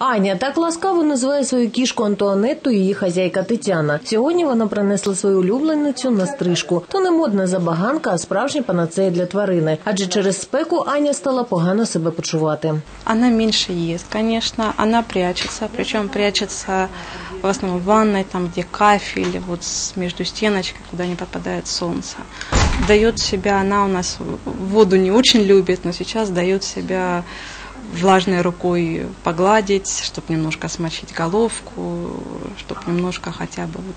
Аня так ласкаво називає свою кішку Антуанетту її хазяйка Тетяна. Сьогодні вона принесла свою улюбленицю на стрижку. То не модна забаганка, а справжня панацея для тварини. Адже через спеку Аня стала погано себе почувати. Она меньше ест, конечно, она прячется, причем прячется в основном в ванной, там где кафель, вот с- между стеночкой, куда не попадает солнце. Дает себя, она у нас воду не очень любит, но сейчас дает себя влажной рукой погладить, чтобы немножко смочить головку, чтобы немножко хотя бы вот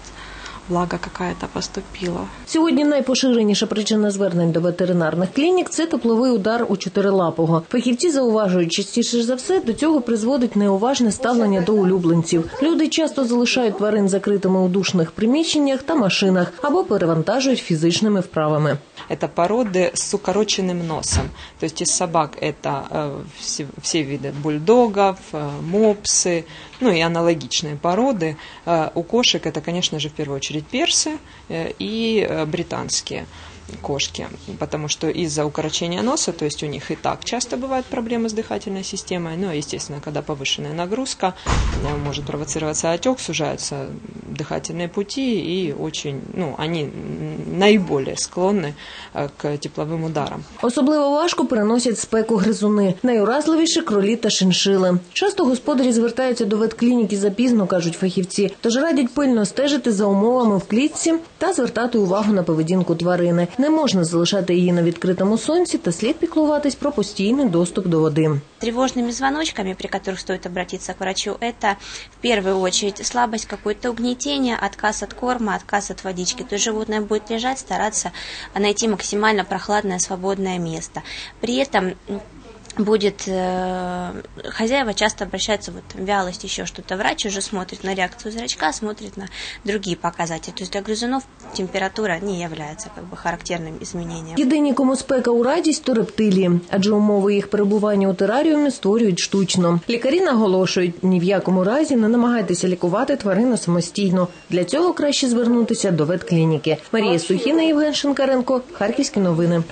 влага какая-то поступила. Сьогодні найпоширеніша причина звернень до ветеринарних клінік це тепловий удар у чотирилапого. Фахівці зауважують, частіше за все до цього призводить неуважне ставлення до улюбленців. Люди часто залишають тварин закритими у душних приміщеннях та машинах або перевантажують фізичними вправами. Это породы с укороченным носом. То есть из собак это э, все, все виды бульдогов, э, мопсы, ну и аналогичные породы. Э, у кошек это, конечно же, в первую очередь персы э, и э, британские кошки, потому что из-за укорочения носа, то есть у них и так часто бывают проблемы с дыхательной системой, ну, и, естественно, когда повышенная нагрузка, э, может провоцироваться отек, сужаются дыхательные пути, и очень, ну, они м, наиболее склонны э, к тепловым ударам. Особливо важко переносять спеку гризуни. Найуразливіші кролі та шиншили. Часто господарі звертаються до ветклініки запізно, кажуть фахівці, тож радять пильно стежити за умовами в клітці та звертати увагу на поведінку тварини. Не можна залишати її на відкритому сонці та слід піклуватись про постійний доступ до води. Тревожными звоночками, при которых стоит обратиться к врачу, это в первую очередь слабость, какое-то угнетение, отказ от корма, отказ от водички. То есть животное будет лежать, стараться найти максимально прохладное, свободное место. При этом м, будет э, хозяева часто обращаются вот вялость еще что-то врач уже смотрит на реакцию зрачка смотрит на другие показатели то есть для грызунов температура не является как бы характерным изменением Єдині, кому спека у радість, то рептилії, адже умови їх перебування у тераріумі створюють штучно. Лікарі наголошують, ні в якому разі не намагайтеся лікувати тварину самостійно. Для цього краще звернутися до ветклініки. Марія Сухіна, Євген Шинкаренко, Харківські новини.